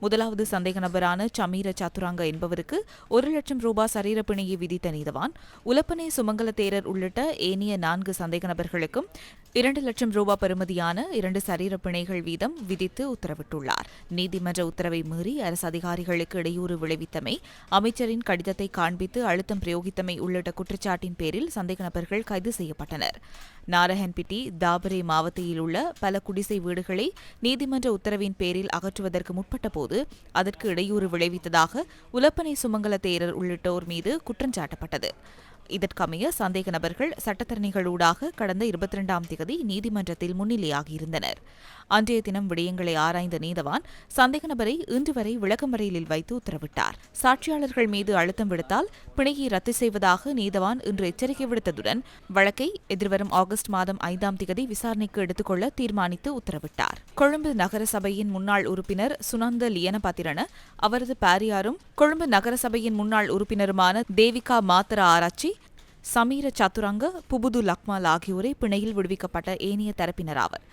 முதலாவது சந்தேக நபரான சமீர சாத்துராங்க என்பவருக்கு ஒரு லட்சம் ரூபாய் சரீரப்பிணையை விதித்த நீதவான் உலப்பனே சுமங்கல தேரர் உள்ளிட்ட ஏனைய நான்கு சந்தேக நபர்களுக்கும் இரண்டு லட்சம் ரூபாய் பெறுமதியான இரண்டு சரீர பிணைகள் வீதம் விதித்து உத்தரவிட்டுள்ளார். நீதிமன்ற உத்தரவை மீறி அரசு அதிகாரிகளுக்கு இடையூறு விளைவித்தமை அமைச்சரின் கடிதத்தை காண்பித்து அழுத்தம் பிரயோகித்தமை உள்ளிட்ட குற்றச்சாட்டின் பேரில் சந்தேக நபர்கள் கைது செய்யப்பட்டனர். நாரஹன்பிட்டி தாபரே மாவட்டத்தில் உள்ள பல குடிசை வீடுகளை நீதிமன்ற உத்தரவின் பேரில் அகற்றுவதற்கு முற்பட்ட போது அதற்கு இடையூறு விளைவித்ததாக உலப்பனை சுமங்கல தேரர் உள்ளிட்டோர் மீது குற்றஞ்சாட்டப்பட்டது. இதற்கமைய சந்தேக நபர்கள் சட்டத்தரணிகளூடாக கடந்த இருபத்தி இரண்டாம் தேதி நீதிமன்றத்தில் முன்னிலையாகியிருந்தனர். அன்றைய தினம் விடயங்களை ஆராய்ந்த நீதவான் சந்தேக நபரை இன்று வரை விளக்கமறையில் வைத்து உத்தரவிட்டார். சாட்சியாளர்கள் மீது அழுத்தம் விடுத்தால் பிணையை ரத்து செய்வதாக நீதவான் இன்று எச்சரிக்கை விடுத்ததுடன் வழக்கை எதிர்வரும் ஆகஸ்ட் மாதம் ஐந்தாம் தேதி விசாரணைக்கு எடுத்துக்கொள்ள தீர்மானித்து உத்தரவிட்டார். கொழும்பு நகர சபையின் முன்னாள் உறுப்பினர் சுனந்த லியனபாத்திரன அவரது பாரியாரும் கொழும்பு நகர சபையின் முன்னாள் உறுப்பினருமான தேவிகா மாத்திர ஆராய்ச்சி சமீர சதுரங்க புபுது லக்மால் ஆகியோரை பிணையில் விடுவிக்கப்பட்ட ஏனைய தரப்பினராவர்